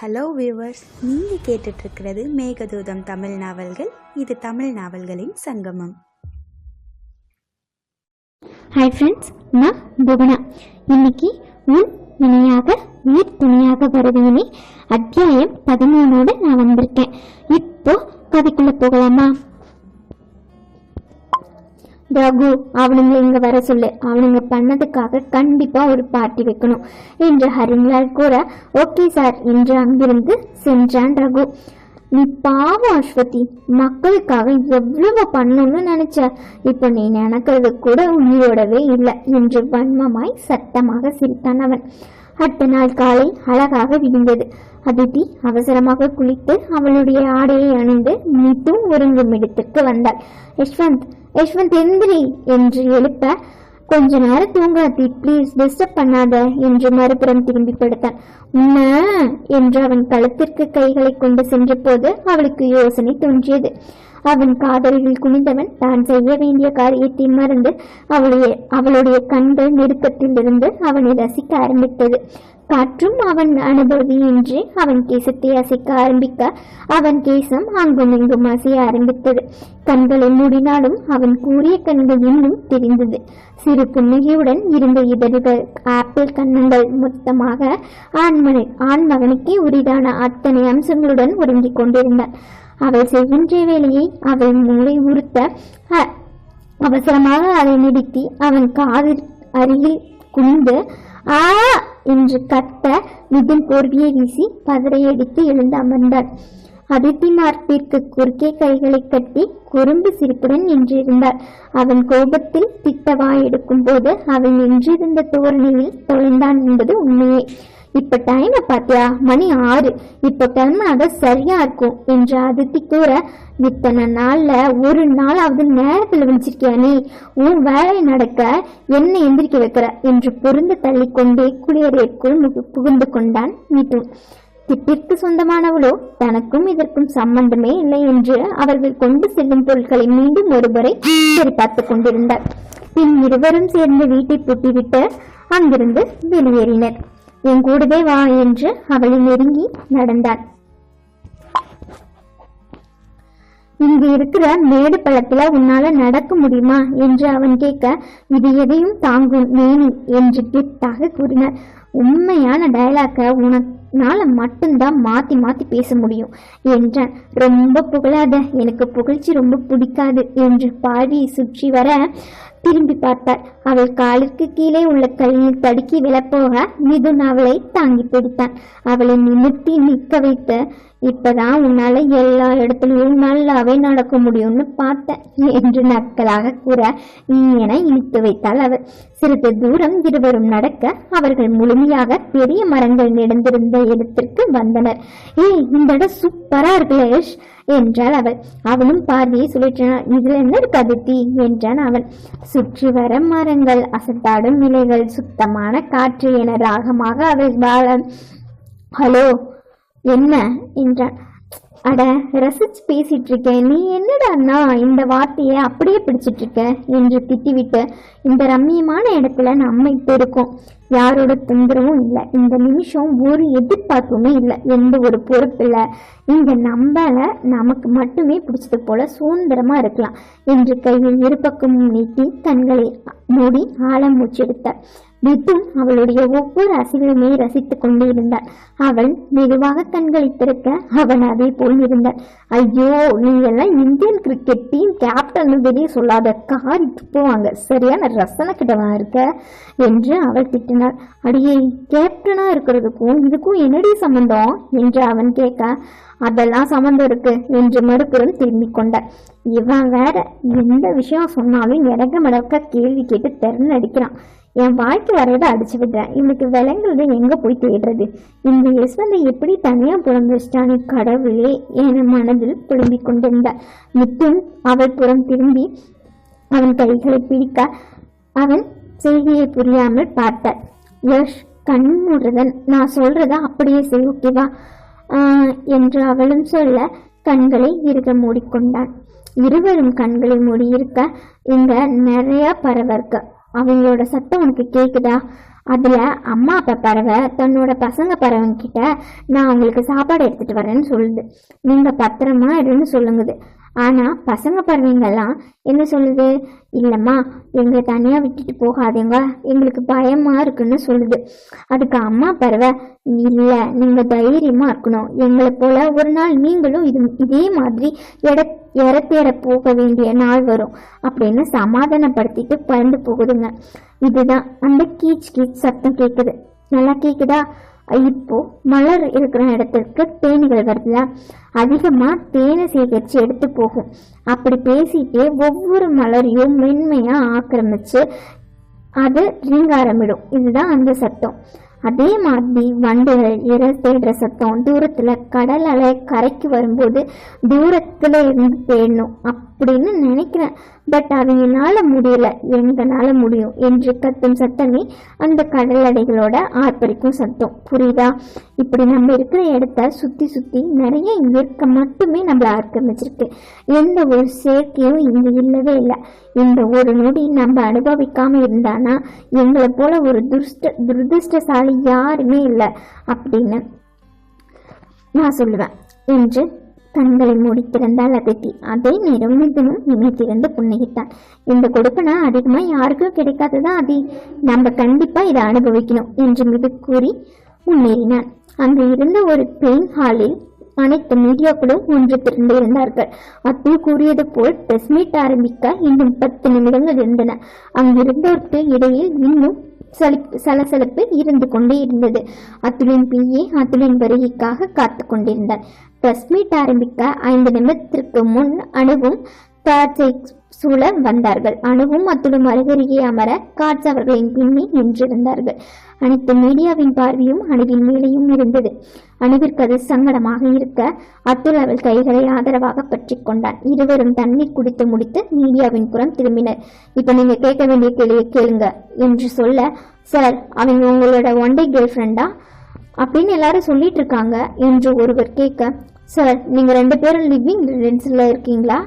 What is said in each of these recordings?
Hello viewers நீங்கள் கேட்டுட்ருக்கிறது மேகதூதம் தமிழ் நாவல்கள். இது தமிழ் நாவல்களின் சங்கமம். ஹாய் ஃப்ரெண்ட்ஸ் நான் புவனா. இன்னைக்கு உன் இணையாக உயிர் துணையாக வருவேனே அத்தியாயம் பதிமூணோடு நான் வந்திருக்கேன். இப்போ கதைக்குள்ளே போகலாமா? ரகு அவனுங்களை இங்க வர சொல்லு. அவனுங்க பண்ணதுக்காக கண்டிப்பா ஒரு பார்ட்டி வைக்கணும் என்று ஹரிலால் கூற ஓகே சார் என்று அங்கிருந்து சென்றான் ரகு. நீ பாவம் அஸ்வதி மக்களுக்காக எவ்வளவு பண்ணணும்னு நினைச்ச? இப்போ நீ நினைக்கிறது கூட உயிரோடவே இல்லை என்று வன்மமாய் சத்தமாக சிரித்தான் அவன். அடுத்த நாள் காலை அழகாக விடிந்தது. அதித்தி அவசரமாக குளித்து அவளுடைய ஆடையை அணிந்து மீட்டும் ஒருங்கும் இடத்திற்கு வந்தாள். யஷ்வந்த் யஷ்வந்த் எந்திரி என்று எழுப்ப கொஞ்ச நேரம் தூங்காதி ப்ளீஸ் டிஸ்டர்ப் பண்ணாத என்று மறுபுறம் திரும்பி படுத்தான். என்று அவன் கழுத்திற்கு கைகளை கொண்டு சென்ற போது அவளுக்கு யோசனை தோன்றியது. அவன் காதலில் குனிந்தவன் தான் செய்ய வேண்டிய காரியத்தை மறந்து அவளுடைய அவளுடைய கண்கள் நெருக்கத்திலிருந்து அவனை ரசிக்க ஆரம்பித்தது. காற்றும் அவன் அனுபவியின்றி அவன் கேசத்தை அசைக்க ஆரம்பிக்க அவன் கேசம் அங்கும் இங்கும் அசைய ஆரம்பித்தது. கண்களை மூடினாலும் அவன் கூறிய கண்கள் இன்னும் தெரிந்தது. சிறு புன்னகையுடன் இருந்த இதழ்கள் ஆப்பிள் கண்ணங்கள் மொத்தமாக ஆண்மனை ஆண்மகனுக்கே உரிதான அத்தனை அம்சங்களுடன் ஒருங்கிக் கொண்டிருந்தாள் அவள் செய்கின்ற வேலையை அவள் மூளை உறுத்த அவசரமாக அதை நிறுத்தி அவன் காதில் அருகில் குனிந்து ஆ என்று கத்த விதின் போர்வியை வீசி பதறையடித்து எழுந்து அமர்ந்தார். அதித்தி மார்பிற்கு குறுக்கே கைகளை கட்டி குறும்பு சிரிப்புடன் நின்றிருந்தார். அவன் கோபத்தில் திட்டவாய் எடுக்கும் போது அவன் நின்றிருந்த தோரணையில் தொலைந்தான் என்பது உண்மையே. இப்ப டைமை பாத்தியா? மணி ஆறு. இப்ப கிளம்பினாத சரியா இருக்கும் என்று அதித்தி கூற இத்தனை நாள்ல ஒரு நாளாவது நேரத்துல விழிச்சிருக்கியா நீ? உன் வேலை நடக்க என்ன எந்திரிக்க வைக்கிற? என்று பொருந்து தள்ளிக்கொண்டே குளியறைக்குள் முகு- புகுந்து கொண்டான் மிதுன் திட்டிற்கு சொந்தமானவளோ தனக்கும் இதற்கும் சம்பந்தமே இல்லை என்று அவர்கள் கொண்டு செல்லும் பொருட்களை மீண்டும் ஒருமுறை சரிபார்த்து கொண்டிருந்தார். பின் இருவரும் சேர்ந்து வீட்டை பூட்டிவிட்டு அங்கிருந்து வெளியேறினர். என் கூடவே வா என்று அவளை நெருங்கி நடந்தான் இங்கு இருக்கிற மேடு பள்ளத்துல உன்னால நடக்க முடியுமா என்று அவன் கேட்க இது எதையும் தாங்கும் மேனி என்று கிட்டாக கூறினார் உண்மையான டயலாக்க உனக்குனால மட்டும்தான் மாத்தி மாத்தி பேச முடியும் என்றான். ரொம்ப புகழாத எனக்கு புகழ்ச்சி ரொம்ப பிடிக்காது என்று பாடி சுற்றி வர திரும்பி பார்த்தாள். அவள் காலிற்கு கீழே உள்ள கல்லில் தடுக்கி விழப்போக மிதுன் அவளை தாங்கி பிடித்தான். அவளை நிமிர்த்தி நிற்க வைத்து இப்பதான் உன்னால எல்லா இடத்துலயும் நல்லாவே நடக்க முடியும்னு பார்த்தேன் என்று நக்கலாக கூற என இழுத்து வைத்தாள் அவள். சிறிது தூரம் இருவரும் நடக்க அவர்கள் முழுமையாக பெரிய மரங்கள் நடந்திருந்த இடத்திற்கு வந்தனர். ஏய் இந்த இடம் சூப்பரா இருக்கு யஷ் என்றாள் அவள். அவனும் பார்வையை சுழற்றினான். இதுல என்ன இருக்கு அதித்தி என்றான் அவன். சுற்றி வர மரங்கள் அசத்தாடும் நிலைகள் சுத்தமான காற்று என ராகமாக அவள் வாழ ஹலோ என்ன? என்றான் அட ரசிச்சு பேசிட்டு இருக்கேன் நீ என்னடா அண்ணா இந்த வார்த்தையை அப்படியே பிடிச்சிட்டு இருக்க என்று திட்டிவிட்டு இந்த ரம்மியமான இடத்துல நம்ம இப்ப இருக்கோம். யாரோட தொந்தரவும் இல்லை. இந்த நிமிஷம் ஒரு எதிர்பார்ப்புமே இல்லை. எந்த ஒரு பொறுப்பு இல்லை இங்க நம்மள நமக்கு மட்டுமே பிடிச்சது போல சுதந்திரமா இருக்கலாம். என்று கையில் இருபக்கமும் நீட்டி கண்களை மூடி ஆழம் மூச்செடுத்தார் மிதுன் அவளுடைய ஒவ்வொரு அசைவையுமே ரசித்துக் கொண்டு இருந்தாள் அவள் மெதுவாக கண்களை திறக்க அவன் அதே போல் இருந்தாள். ஐயோ நீ எல்லாம் இந்தியன் கிரிக்கெட் டீம் கேப்டன் வெளியே சொல்லாத காரிட்டு போவாங்க. சரியான ரசன கிட்டவா இருக்க? என்று அவள் திட்டினாள். அடியே கேப்டனா இருக்கிறதுக்கும் இதுக்கும் என்னடி சம்பந்தம்? என்று அவன் கேட்க. அதெல்லாம் சம்மந்தம் இருக்கு என்று மறுபுறம் திரும்பிக் கொண்டார் இவன் வேற எந்த விஷயம் சொன்னாலும் இறங்க மடக்க கேள்வி கேட்டு திறன் அடிக்கிறான் என் வாழ்க்கை வரையதை அடிச்சு விடுறேன் இவனுக்கு விலங்குறது எங்க போய் தேடுறது? இந்த யஸ்வந்தை எப்படி தனியா புலம்பு வச்சிட்டானே கடவுளே என மனதில் புலம்பிக் கொண்டிருந்தார் மித்துன் அவள் புறம் திரும்பி அவன் கைகளை பிடிக்க அவன் செய்தியை புரியாமல் பார்த்தார் யஷ் கண் மூடுறதன் நான் சொல்றத அப்படியே செய் ஓகேவா என்று அவளும் சொல்ல கண்களை இருக மூடிக்கொண்டான். இருவரும் கண்களை மூடி இருக்க இங்க நிறைய பறவை இருக்கு. அவங்களோட சத்தம் உனக்கு கேக்குதா? அதுல அம்மா அப்பா பறவை தன்னோட பசங்க பறவைங்க கிட்ட நான் அவங்களுக்கு சாப்பாடு எடுத்துட்டு வரேன்னு சொல்லுது. நீங்க பத்திரமா இருன்னு சொல்லுங்குது. ஆனா பசங்க பறவைங்கள்லாம் என்ன சொல்லுது? இல்லம்மா எங்களை தனியா விட்டுட்டு போகாதீங்க. எங்களுக்கு பயமா இருக்குன்னு சொல்லுது. அதுக்கு அம்மா பறவை இல்ல நீங்க தைரியமா இருக்கணும். எங்களை போல ஒரு நாள் நீங்களும் இது இதே மாதிரி எட இறத்தேற போக வேண்டிய நாள் வரும். அப்படின்னு சமாதானப்படுத்திட்டு பறந்து போகுதுங்க. இதுதான் அந்த கீச் கீச் சத்தம் கேக்குது. நல்லா கேட்குதா இப்போ மலர் இருக்கிற இடத்துக்கு தேனிகள் வருதுல அதிகமா தேனை சேகரிச்சு எடுத்து போகும். அப்படி பேசிட்டே ஒவ்வொரு மலரையும் மென்மையா ஆக்கிரமிச்சு அது ரீங்காரமிடும். இதுதான் அந்த சத்தம். அதே மாதிரி வண்டுகள் இற தேடுற சத்தம் தூரத்துல கடல் அலை கரைக்கு வரும்போது தூரத்துல இருந்து தேடணும் அப்படின்னு நினைக்கிறேன். பட் அவங்கனால முடியல. எங்களால முடியும் என்று கத்தும் சத்தமே அந்த கடல் ஆர்ப்பரிக்கும் சத்தம். புரியுதா? இப்படி நம்ம இருக்கிற இடத்த சுற்றி சுற்றி நிறைய இயற்கை மட்டுமே நம்மள ஆக்கிரமிச்சிருக்கு. எந்த ஒரு சேர்க்கையும் இங்கே இல்லவே இல்லை. இந்த ஒரு நொடி நம்ம அனுபவிக்காம இருந்தானா எங்களை போல ஒரு துஷ்ட துரதிருஷ்டசாலி யாருமே இல்லை அப்படின்னு நான் சொல்லுவேன். என்று கண்களை மூடி திறந்தாள் அதித்தி அதே நேரம் மிதுனும் நிமித்திருந்து புன்னகித்தான் இந்த கொடுப்பனை அதிகமா யாருக்கும் கிடைக்காததான் அதி நம்ம கண்டிப்பா இதை அனுபவிக்கணும் என்று மிது கூறி முன்னேறினான் அங்கு இருந்த ஒரு பெயின் ஹாலில் அனைத்து மீடியாக்களும் ஒன்று திரண்டு இருந்தார்கள். அத்துல் கூறியது போல் பிரஸ் மீட் ஆரம்பிக்க இன்னும் பத்து நிமிடங்கள் இருந்தன. அங்கிருந்தோருக்கு இடையில் இன்னும் சலசலப்பு இருந்து கொண்டே இருந்தது. அத்துலின் பிஏ அத்துலின் வருகைக்காக காத்து கொண்டிருந்தார். பிரஸ் மீட் ஆரம்பிக்க ஐந்து நிமிடத்திற்கு முன் அணுவும் காட்சை சூழ வந்தார்கள். அணுவும் அத்துடன் அருகருகே அமர காட்ஸ் அவர்களின் பின்னே நின்றிருந்தார்கள் அனைத்து மீடியாவின் பார்வையும் அணுவின் மேலேயும் இருந்தது. அணுவிற்கு அது சங்கடமாக இருக்க அத்துல் அவள் கைகளை ஆதரவாக பற்றி கொண்டான் இருவரும் தண்ணீர் குடித்து முடித்து மீடியாவின் புறம் திரும்பினர். இப்ப நீங்க கேட்க வேண்டிய கேள்வியை கேளுங்க என்று சொல்ல சார் அவங்க உங்களோட ஒன் டே கேர்ள் ஃப்ரெண்டா அப்படின்னு எல்லாரும் சொல்லிட்டு இருக்காங்க என்று ஒருவர் கேட்க சார் நீங்கள் ரெண்டு பேரும் லிவிங் ரிலேஷன்ஸ்ல இருக்கீங்களா?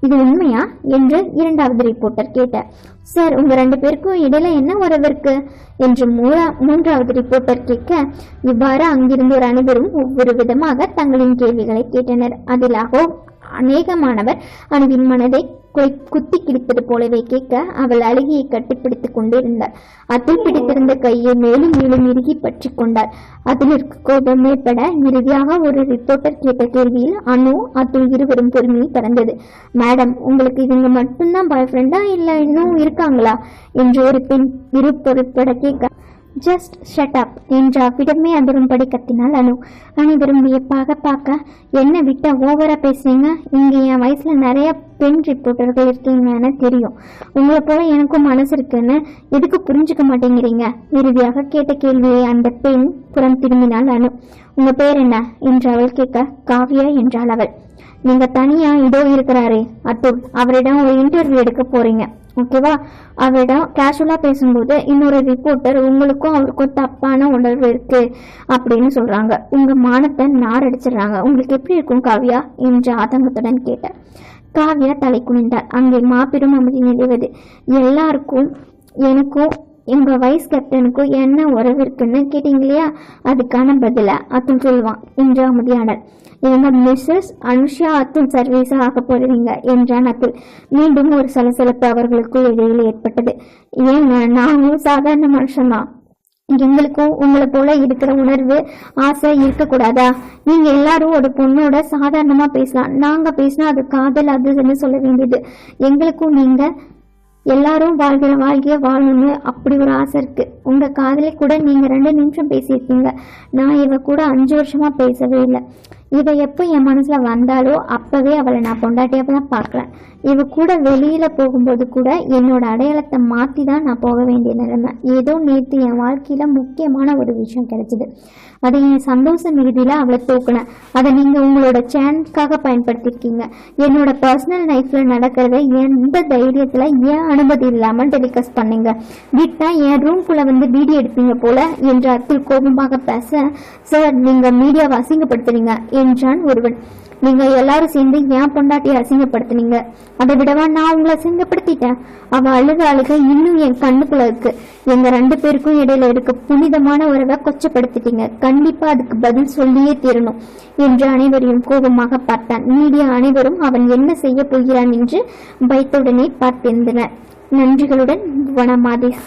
இது உண்மையா? என்று இரண்டாவது ரிப்போர்ட்டர் கேட்டார். சார் உங்க ரெண்டு பேருக்கும் இடையில என்ன உறவு இருக்கு? என்று மூன்றாவது ரிப்போர்ட்டர் கேட்க இவ்வாறு அங்கிருந்தோர் அனைவரும் ஒவ்வொரு விதமாக தங்களின் கேள்விகளை கேட்டனர். அதில் அகோ அநேகமானவர் அணுவின் மனதை குத்தி கிழிப்பது போலவே கேட்க அவள் அழுகியை கட்டிப்பிடித்துக் கொண்டிருந்தாள். அத்தை பிடித்திருந்த கையை மேலும் மேலும் இறுகி பற்றி கொண்டாள். அதிலிருக்கு கோபம் ஏற்பட இறுதியாக ஒரு ரிப்போர்ட்டர் கேட்ட கேள்வியில் அனு அத்துள் இருவரும் பொறுமையை பறந்தது மேடம் உங்களுக்கு இவங்க மட்டும்தான் பாய் ஃப்ரெண்டா இல்ல இன்னும் இருக்காங்களா? என்று ஒரு பெண் இரு பொருட்பட கேட்க ஜஸ்ட் ஷட் அப் என்று அவ்விடமே அதிரும்படி கத்தினாள் அனு அனைவரும் வியப்பாக பார்க்க என்ன விட்ட ஓவரா பேசுறீங்க? இங்க என் வயசுல நிறைய பெண் ரிப்போர்ட்டர்கள் இருக்கீங்கன்னு தெரியும். உங்களை போல எனக்கும் மனசு இருக்குன்னு எதுக்கு புரிஞ்சுக்க மாட்டேங்கிறீங்க? இறுதியாக கேட்ட கேள்வியை அந்த பெண் புறம் திரும்பினாள் அனு. உங்க பேர் என்ன? என்று அவள் கேட்க காவியா என்றாள் அவள். நீங்க தனியா இதோ இருக்கிறாரே அத்துல் அவரிடம் ஒரு இன்டர்வியூ எடுக்க போறீங்க. ஓகேவா அவரிடம் கேஷுவலா பேசும்போது இன்னொரு ரிப்போர்ட்டர் உங்களுக்கும் அவருக்கும் தப்பான உணர்வு இருக்கு அப்படின்னு சொல்றாங்க. உங்க மானத்தை நாரடிச்சிடுறாங்க. உங்களுக்கு எப்படி இருக்கும் காவியா? என்று ஆதங்கத்துடன் கேட்டார். காவியா தலை குனிந்தார். அங்கே மாபெரும் அமைதி நிலவுது. எல்லாருக்கும் எனக்கும் எங்க வைஸ் கேப்டனுக்கும் என்ன உறவு இருக்குன்னு கேட்டீங்க இல்லையா அதுக்கான பதில அத்துல் சொல்வான் என்று அமைதியானார் இவங்க மிஸ்ஸஸ் அனுஷா அத்துல் சர்வீஸா ஆக போறீங்க என்றான் அத்துல் மீண்டும் ஒரு சலசலப்பு அவர்களுக்குள் இடையில் ஏற்பட்டது. ஏன் நானும் சாதாரண மனுஷன்தான். எங்களுக்கும் உங்களை போல இருக்கிற உணர்வு ஆசை இருக்கக்கூடாதா? நீங்க எல்லாரும் ஒரு பொண்ணோட சாதாரணமா பேசலாம். நாங்க பேசினா அது காதல் அதுன்னு சொல்ல வேண்டியது. எங்களுக்கும் நீங்க எல்லாரும் வாழ்கிற வாழ்க்கைய வாழணும்னு அப்படி ஒரு ஆசை இருக்கு. உங்க காதலை கூட நீங்க ரெண்டு நிமிஷம் பேசியிருக்கீங்க. நான் இவ கூட அஞ்சு வருஷமா பேசவே இல்லை. இவ எப்போ என் மனசில் வந்தாலோ அப்பவே அவளை நான் பொண்டாட்டியாக தான் பார்க்குறேன் இவ கூட வெளியில் போகும்போது கூட என்னோட அடையாளத்தை மாற்றி தான் நான் போக வேண்டிய நிலைமை. ஏதோ நேற்று என் வாழ்க்கையில் முக்கியமான ஒரு விஷயம் கிடைச்சிது. அதை என் சந்தோஷ மிகுதியில் அவளை தூக்குனேன். அதை நீங்கள் உங்களோட சேனலுக்காக பயன்படுத்திருக்கீங்க. என்னோட பர்சனல் லைஃப்ல நடக்கிறத எந்த தைரியத்தில் ஏன் அனுமதி இல்லாமல் டெலிகாஸ்ட் பண்ணீங்க? விட்டா என் ரூம்குள்ளே வந்து வீடியோ எடுப்பீங்க போல என்று அத்தில் கோபமாக பேச சார் நீங்கள் மீடியாவை அசிங்கப்படுத்துறீங்க. என்றான் ஒருவன். நீங்க எல்லாரும் சேர்ந்து என் பொண்டாட்டியை அசிங்கப்படுத்தினீங்க. அதை விடவா நான் உங்களை அசிங்கப்படுத்திட்டேன். அவ அழுக அழுக இன்னும் என் கண்ணுக்குள்ள இருக்கு. எங்க ரெண்டு பேருக்கும் இடையில இருக்க புனிதமான உறவை கொச்சப்படுத்திட்டீங்க. கண்டிப்பா அதுக்கு பதில் சொல்லியே தீரணும் என்று அனைவரையும் கோபமாக பார்த்தான். மீடிய அனைவரும் அவன் என்ன செய்ய போகிறான் என்று பயத்துடனே பார்த்திருந்தனர் நன்றிகளுடன் வனமாதேஷ்